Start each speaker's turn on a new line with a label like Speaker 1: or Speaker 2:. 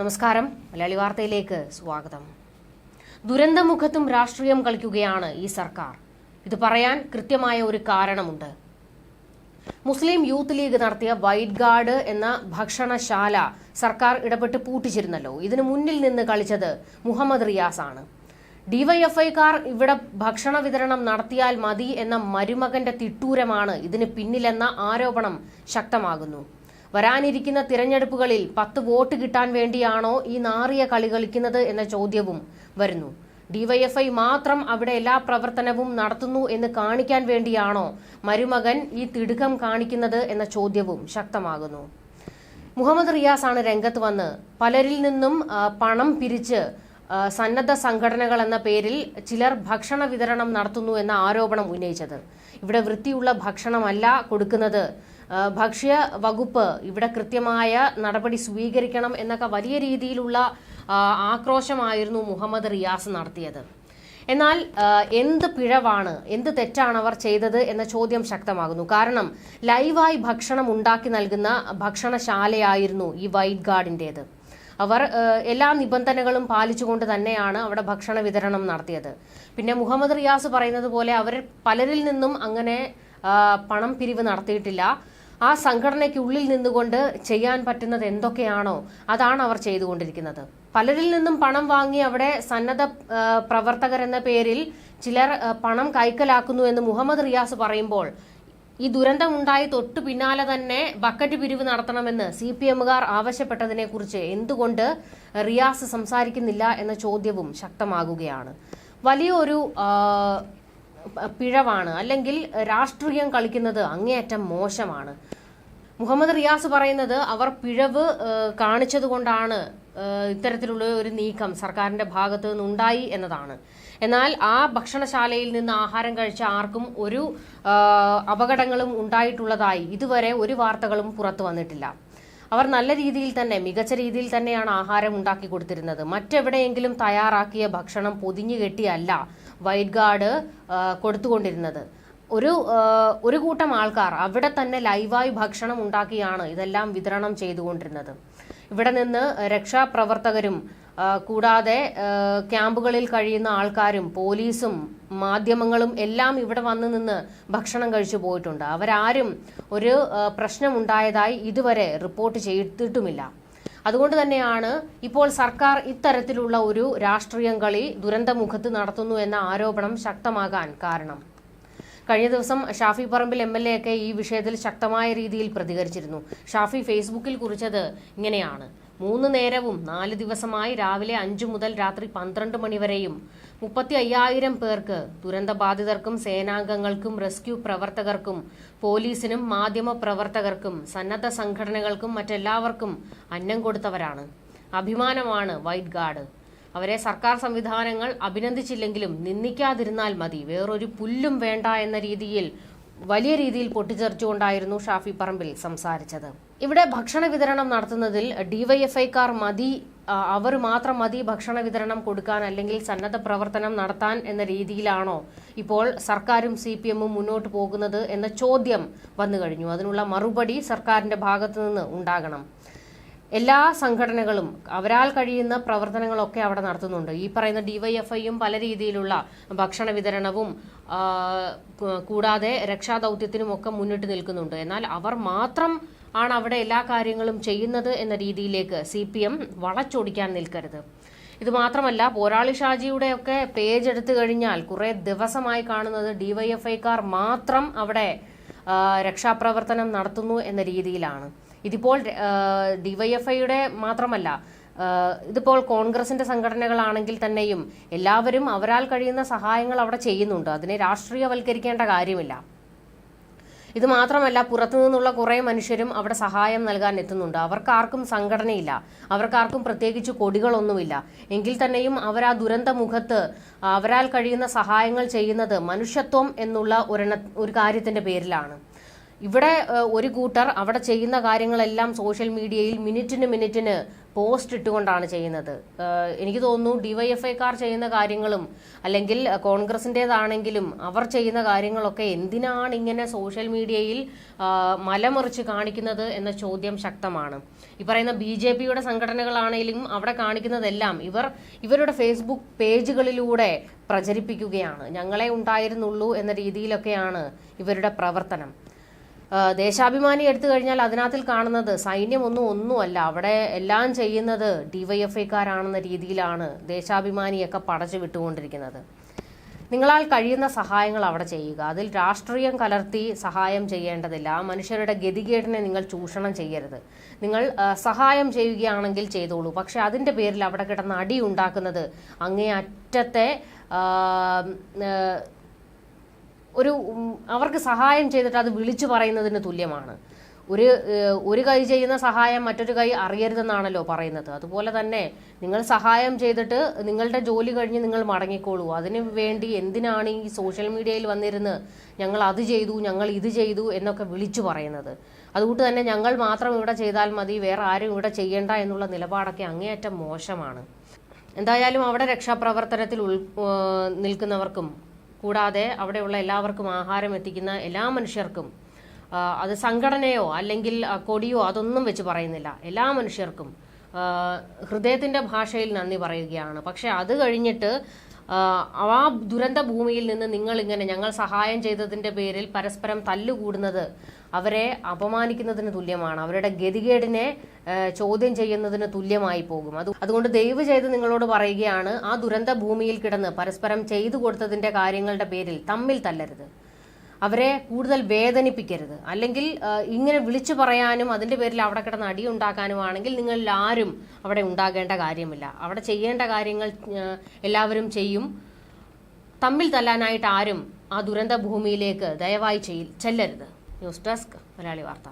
Speaker 1: നമസ്കാരം. മലയാളി വാർത്തയിലേക്ക് സ്വാഗതം. ദുരന്തമുഖത്തും രാഷ്ട്രീയം കളിക്കുകയാണ് ഈ സർക്കാർ. ഇത് പറയാൻ കൃത്യമായ ഒരു കാരണമുണ്ട്. മുസ്ലിം യൂത്ത് ലീഗ് നടത്തിയ വൈറ്റ് ഗാർഡ് എന്ന ഭക്ഷണശാല സർക്കാർ ഇടപെട്ട് പൂട്ടിച്ചിരുന്നല്ലോ. ഇതിനു മുന്നിൽ നിന്ന് കളിച്ചത് മുഹമ്മദ് റിയാസ് ആണ്. ഡിവൈഎഫ്ഐക്കാർ ഇവിടെ ഭക്ഷണ വിതരണം നടത്തിയാൽ മതി എന്ന മരുമകന്റെ തിട്ടൂരമാണ് ഇതിന് പിന്നിലെന്ന ആരോപണം ശക്തമാകുന്നു. വരാനിരിക്കുന്ന തിരഞ്ഞെടുപ്പുകളിൽ പത്ത് വോട്ട് കിട്ടാൻ വേണ്ടിയാണോ ഈ നാറിയ കളി കളിക്കുന്നത് എന്ന ചോദ്യവും വരുന്നു. ഡിവൈഎഫ്ഐ മാത്രം അവിടെ എല്ലാ പ്രവർത്തനവും നടത്തുന്നു എന്ന് കാണിക്കാൻ വേണ്ടിയാണോ മരുമകൻ ഈ തിടുക്കം കാണിക്കുന്നത് എന്ന ചോദ്യവും ശക്തമാകുന്നു. മുഹമ്മദ് റിയാസ് ആണ് രംഗത്ത് വന്ന് പലരിൽ നിന്നും പണം പിരിച്ച് സന്നദ്ധ സംഘടനകൾ എന്ന പേരിൽ ചിലർ ഭക്ഷണ വിതരണം നടത്തുന്നു എന്ന ആരോപണം ഉന്നയിച്ചത്. ഇവിടെ വൃത്തിയുള്ള ഭക്ഷണമല്ല കൊടുക്കുന്നത്. ഭക്ഷ്യ വകുപ്പ് ഇവിടെ കൃത്യമായ നടപടി സ്വീകരിക്കണം എന്നൊക്കെ വലിയ രീതിയിലുള്ള ആക്രോശമായിരുന്നു മുഹമ്മദ് റിയാസ് നടത്തിയത്. എന്നാൽ എന്ത് പിഴവാണ് എന്ത് തെറ്റാണ് അവർ ചെയ്തത് എന്ന ചോദ്യം ശക്തമാകുന്നു. കാരണം ലൈവായി ഭക്ഷണം ഉണ്ടാക്കി നൽകുന്ന ഭക്ഷണശാലയായിരുന്നു ഈ വൈറ്റ് ഗാർഡിന്റേത്. അവർ എല്ലാ നിബന്ധനകളും പാലിച്ചുകൊണ്ട് തന്നെയാണ് അവിടെ ഭക്ഷണ വിതരണം നടത്തിയത്. പിന്നെ മുഹമ്മദ് റിയാസ് പറയുന്നത് പോലെ അവർ പലരിൽ നിന്നും അങ്ങനെ പണം പിരിവ് നടത്തിയിട്ടില്ല. ആ സംഘടനയ്ക്കുള്ളിൽ നിന്നുകൊണ്ട് ചെയ്യാൻ പറ്റുന്നത് എന്തൊക്കെയാണോ അതാണ് അവർ ചെയ്തുകൊണ്ടിരിക്കുന്നത്. പലരിൽ നിന്നും പണം വാങ്ങി അവിടെ സന്നദ്ധ പ്രവർത്തകർ എന്ന പേരിൽ ചിലർ പണം കൈക്കലാക്കുന്നു എന്ന് മുഹമ്മദ് റിയാസ് പറയുമ്പോൾ ഈ ദുരന്തമുണ്ടായി തൊട്ടു പിന്നാലെ തന്നെ ബക്കറ്റ് പിരിവ് നടത്തണമെന്ന് സി പി എമ്മുകാർ ആവശ്യപ്പെട്ടതിനെ കുറിച്ച് എന്തുകൊണ്ട് റിയാസ് സംസാരിക്കുന്നില്ല എന്ന ചോദ്യവും ശക്തമാകുകയാണ്. വലിയൊരു പിഴവാണ്. അല്ലെങ്കിൽ രാഷ്ട്രീയം കളിക്കുന്നത് അങ്ങേയറ്റം മോശമാണ്. മുഹമ്മദ് റിയാസ് പറയുന്നത് അവർ പിഴവ് കാണിച്ചതുകൊണ്ടാണ് ഇത്തരത്തിലുള്ള ഒരു നീക്കം സർക്കാരിന്റെ ഭാഗത്ത് നിന്നുണ്ടായി എന്നതാണ്. എന്നാൽ ആ ഭക്ഷണശാലയിൽ നിന്ന് ആഹാരം കഴിച്ച ആർക്കും ഒരു അപകടങ്ങളും ഉണ്ടായിട്ടുള്ളതായി ഇതുവരെ ഒരു വാർത്തകളും പുറത്തു വന്നിട്ടില്ല. അവർ നല്ല രീതിയിൽ തന്നെ മികച്ച രീതിയിൽ തന്നെയാണ് ആഹാരം ഉണ്ടാക്കി കൊടുത്തിരുന്നത്. മറ്റെവിടെയെങ്കിലും തയ്യാറാക്കിയ ഭക്ഷണം പൊതിഞ്ഞു കെട്ടിയല്ല വൈറ്റ് ഗാർഡ് കൊടുത്തുകൊണ്ടിരുന്നത്. ഒരു ഒരു കൂട്ടം ആൾക്കാർ അവിടെ തന്നെ ലൈവായി ഭക്ഷണം ഉണ്ടാക്കിയാണ് ഇതെല്ലാം വിതരണം ചെയ്തുകൊണ്ടിരുന്നത്. ഇവിടെ നിന്ന് രക്ഷാപ്രവർത്തകരും കൂടാതെ ക്യാമ്പുകളിൽ കഴിയുന്ന ആൾക്കാരും പോലീസും മാധ്യമങ്ങളും എല്ലാം ഇവിടെ വന്നു നിന്ന് ഭക്ഷണം കഴിച്ചു പോയിട്ടുണ്ട്. അവരാരും ഒരു പ്രശ്നമുണ്ടായതായി ഇതുവരെ റിപ്പോർട്ട് ചെയ്തിട്ടുമില്ല. അതുകൊണ്ട് തന്നെയാണ് ഇപ്പോൾ സർക്കാർ ഇത്തരത്തിലുള്ള ഒരു രാഷ്ട്രീയം കളി ദുരന്തമുഖത്ത് നടത്തുന്നു എന്ന ആരോപണം ശക്തമാകാൻ കാരണം. കഴിഞ്ഞ ദിവസം Shafi Parambil M L A ഒക്കെ ഈ വിഷയത്തിൽ ശക്തമായ രീതിയിൽ പ്രതികരിച്ചിരുന്നു. ഷാഫി ഫേസ്ബുക്കിൽ കുറിച്ചത് ഇങ്ങനെയാണ്. മൂന്ന് നേരവും നാല് ദിവസമായി രാവിലെ അഞ്ചു മുതൽ രാത്രി പന്ത്രണ്ട് മണിവരെയും മുപ്പത്തി അയ്യായിരം പേർക്ക് ദുരന്തബാധിതർക്കും സേനാംഗങ്ങൾക്കും റെസ്ക്യൂ പ്രവർത്തകർക്കും പോലീസിനും മാധ്യമ പ്രവർത്തകർക്കും സന്നദ്ധ സംഘടനകൾക്കും മറ്റെല്ലാവർക്കും അന്നം കൊടുത്തവരാണ്. അഭിമാനമാണ് വൈറ്റ് ഗാർഡ്. അവരെ സർക്കാർ സംവിധാനങ്ങൾ അഭിനന്ദിച്ചില്ലെങ്കിലും നിന്ദിക്കാതിരുന്നാൽ മതി. വേറൊരു പുല്ലും വേണ്ട എന്ന രീതിയിൽ വലിയ രീതിയിൽ പൊട്ടിച്ചെറിച്ചുകൊണ്ടായിരുന്നു ഷാഫി പറമ്പിൽ സംസാരിച്ചത്. ഇവിടെ ഭക്ഷണ വിതരണം നടത്തുന്നതിൽ ഡിവൈഎഫ്ഐക്കാർ മതി അവർ മാത്രം മതി ഭക്ഷണ വിതരണം കൊടുക്കാൻ അല്ലെങ്കിൽ സന്നദ്ധ പ്രവർത്തനം നടത്താൻ എന്ന രീതിയിലാണോ ഇപ്പോൾ സർക്കാരും സി പി എമ്മും മുന്നോട്ട് പോകുന്നത് എന്ന ചോദ്യം വന്നു കഴിഞ്ഞു അതിനുള്ള മറുപടി സർക്കാരിന്റെ ഭാഗത്തു നിന്ന് ഉണ്ടാകണം. എല്ലാ സംഘടനകളും അവരാൽ കഴിയുന്ന പ്രവർത്തനങ്ങളൊക്കെ അവിടെ നടത്തുന്നുണ്ട്. ഈ പറയുന്ന ഡിവൈഎഫ്ഐയും പല രീതിയിലുള്ള ഭക്ഷണ വിതരണവും കൂടാതെ രക്ഷാദൗത്യത്തിനും ഒക്കെ മുന്നിട്ട് നിൽക്കുന്നുണ്ട്. എന്നാൽ അവർ മാത്രം ആണ് അവിടെ എല്ലാ കാര്യങ്ങളും ചെയ്യുന്നത് എന്ന രീതിയിലേക്ക് സി പി എം വളച്ചൊടിക്കാൻ നിൽക്കരുത്. ഇത് മാത്രമല്ല പോരാളി ഷാജിയുടെ ഒക്കെ പേജ് എടുത്തു കഴിഞ്ഞാൽ കുറെ ദിവസമായി കാണുന്നത് ഡിവൈഎഫ്ഐക്കാർ മാത്രം അവിടെ രക്ഷാപ്രവർത്തനം നടത്തുന്നു എന്ന രീതിയിലാണ്. ഇതിപ്പോൾ ഡിവൈഎഫ്ഐയുടെ മാത്രമല്ല ഇതിപ്പോൾ കോൺഗ്രസിന്റെ സംഘടനകളാണെങ്കിൽ തന്നെയും എല്ലാവരും അവരാൽ കഴിയുന്ന സഹായങ്ങൾ അവിടെ ചെയ്യുന്നുണ്ട്. അതിനെ രാഷ്ട്രീയവൽക്കരിക്കേണ്ട കാര്യമില്ല. ഇത് മാത്രമല്ല പുറത്തു നിന്നുള്ള കുറേ മനുഷ്യരും അവിടെ സഹായം നൽകാൻ എത്തുന്നുണ്ട്. അവർക്കാർക്കും സംഘടനയില്ല. അവർക്കാർക്കും പ്രത്യേകിച്ച് കൊടികളൊന്നുമില്ല. എങ്കിൽ തന്നെയും അവർ ആ ദുരന്ത മുഖത്ത് അവരാൽ കഴിയുന്ന സഹായങ്ങൾ ചെയ്യുന്നത് മനുഷ്യത്വം എന്നുള്ള ഒരു കാര്യത്തിന്റെ പേരിലാണ്. ഇവിടെ ഒരു കൂട്ടർ അവിടെ ചെയ്യുന്ന കാര്യങ്ങളെല്ലാം സോഷ്യൽ മീഡിയയിൽ മിനിറ്റിന് മിനിറ്റിന് പോസ്റ്റ് ഇട്ടുകൊണ്ടാണ് ചെയ്യുന്നത്. എനിക്ക് തോന്നുന്നു ഡിവൈഎഫ്ഐക്കാർ ചെയ്യുന്ന കാര്യങ്ങളും അല്ലെങ്കിൽ കോൺഗ്രസിന്റെതാണെങ്കിലും അവർ ചെയ്യുന്ന കാര്യങ്ങളൊക്കെ എന്തിനാണ് ഇങ്ങനെ സോഷ്യൽ മീഡിയയിൽ മലമറിച്ച് കാണിക്കുന്നത് എന്ന ചോദ്യം ശക്തമാണ്. ഈ പറയുന്ന ബി ജെ പിയുടെ സംഘടനകളാണെങ്കിലും അവിടെ കാണിക്കുന്നതെല്ലാം ഇവർ ഇവരുടെ ഫേസ്ബുക്ക് പേജുകളിലൂടെ പ്രചരിപ്പിക്കുകയാണ്. ഞങ്ങളെ ഉണ്ടായിരുന്നുള്ളൂ എന്ന രീതിയിലൊക്കെയാണ് ഇവരുടെ പ്രവർത്തനം. ദേശാഭിമാനി എടുത്തു കഴിഞ്ഞാൽ അതിനകത്തിൽ കാണുന്നത് സൈന്യമൊന്നും ഒന്നുമല്ല. അവിടെ എല്ലാം ചെയ്യുന്നത് ഡിവൈഎഫ്ഐക്കാരാണെന്ന രീതിയിലാണ് ദേശാഭിമാനിയൊക്കെ പടച്ചു വിട്ടുകൊണ്ടിരിക്കുന്നത്. നിങ്ങളാൽ കഴിയുന്ന സഹായങ്ങൾ അവിടെ ചെയ്യുക. അതിൽ രാഷ്ട്രീയം കലർത്തി സഹായം ചെയ്യേണ്ടതില്ല. ആ മനുഷ്യരുടെ ഗതികേടിനെ നിങ്ങൾ ചൂഷണം ചെയ്യരുത്. നിങ്ങൾ സഹായം ചെയ്യുകയാണെങ്കിൽ ചെയ്തോളൂ. പക്ഷെ അതിന്റെ പേരിൽ അവിടെ കിടന്ന് അടി ഉണ്ടാക്കുന്നത് അങ്ങേ അറ്റത്തെ ഒരു അവർക്ക് സഹായം ചെയ്തിട്ട് അത് വിളിച്ചു പറയുന്നതിന് തുല്യമാണ്. ഒരു ഒരു കൈ ചെയ്യുന്ന സഹായം മറ്റൊരു കൈ അറിയരുതെന്നാണല്ലോ പറയുന്നത്. അതുപോലെ തന്നെ നിങ്ങൾ സഹായം ചെയ്തിട്ട് നിങ്ങളുടെ ജോലി കഴിഞ്ഞ് നിങ്ങൾ മടങ്ങിക്കോളൂ. അതിന് വേണ്ടി എന്തിനാണ് ഈ സോഷ്യൽ മീഡിയയിൽ വന്നിരുന്ന് ഞങ്ങൾ അത് ചെയ്തു ഞങ്ങൾ ഇത് ചെയ്തു എന്നൊക്കെ വിളിച്ചു പറയുന്നത്? അതുകൊണ്ട് തന്നെ ഞങ്ങൾ മാത്രം ഇവിടെ ചെയ്താൽ മതി വേറെ ആരും ഇവിടെ ചെയ്യേണ്ട എന്നുള്ള നിലപാടൊക്കെ അങ്ങേയറ്റം മോശമാണ്. എന്തായാലും അവിടെ രക്ഷാപ്രവർത്തനത്തിൽ ഉൾ നിൽക്കുന്നവർക്കും കൂടാതെ അവിടെയുള്ള എല്ലാവർക്കും ആഹാരം എത്തിക്കുന്ന എല്ലാ മനുഷ്യർക്കും അത് സംഘടനയോ അല്ലെങ്കിൽ കൊടിയോ അതൊന്നും വെച്ച് പറയുന്നില്ല. എല്ലാ മനുഷ്യർക്കും ഹൃദയത്തിന്റെ ഭാഷയിൽ നന്ദി പറയുകയാണ്. പക്ഷേ അത് കഴിഞ്ഞിട്ട് ആ, ദുരന്ത ഭൂമിയിൽ നിന്ന് നിങ്ങൾ ഇങ്ങനെ ഞങ്ങൾ സഹായം ചെയ്തതിന്റെ പേരിൽ പരസ്പരം തല്ലുകൂടുന്നത് അവരെ അപമാനിക്കുന്നതിന് തുല്യമാണ്. അവരുടെ ഗതികേടിനെ ചോദ്യം ചെയ്യുന്നതിന് തുല്യമായി പോകും. അത് അതുകൊണ്ട് ദയവ് ചെയ്ത് നിങ്ങളോട് പറയുകയാണ് ആ ദുരന്ത ഭൂമിയിൽ കിടന്ന് പരസ്പരം ചെയ്തു കൊടുത്തതിന്റെ കാര്യങ്ങളുടെ പേരിൽ തമ്മിൽ തല്ലരുത്. അവരെ കൂടുതൽ വേദനിപ്പിക്കരുത്. അല്ലെങ്കിൽ ഇങ്ങനെ വിളിച്ചു പറയാനും അതിന്റെ പേരിൽ അവിടെ കിടന്ന് അടി ഉണ്ടാക്കാനുമാണെങ്കിൽ നിങ്ങളിൽ ആരും അവിടെ ഉണ്ടാകേണ്ട കാര്യമില്ല. അവിടെ ചെയ്യേണ്ട കാര്യങ്ങൾ എല്ലാവരും ചെയ്യും. തമ്മിൽ തല്ലാനായിട്ട് ആരും ആ ദുരന്ത ഭൂമിയിലേക്ക് ദയവായി ചെയ് ചെല്ലരുത്. ന്യൂസ് ഡെസ്ക് മലയാളി വാർത്ത.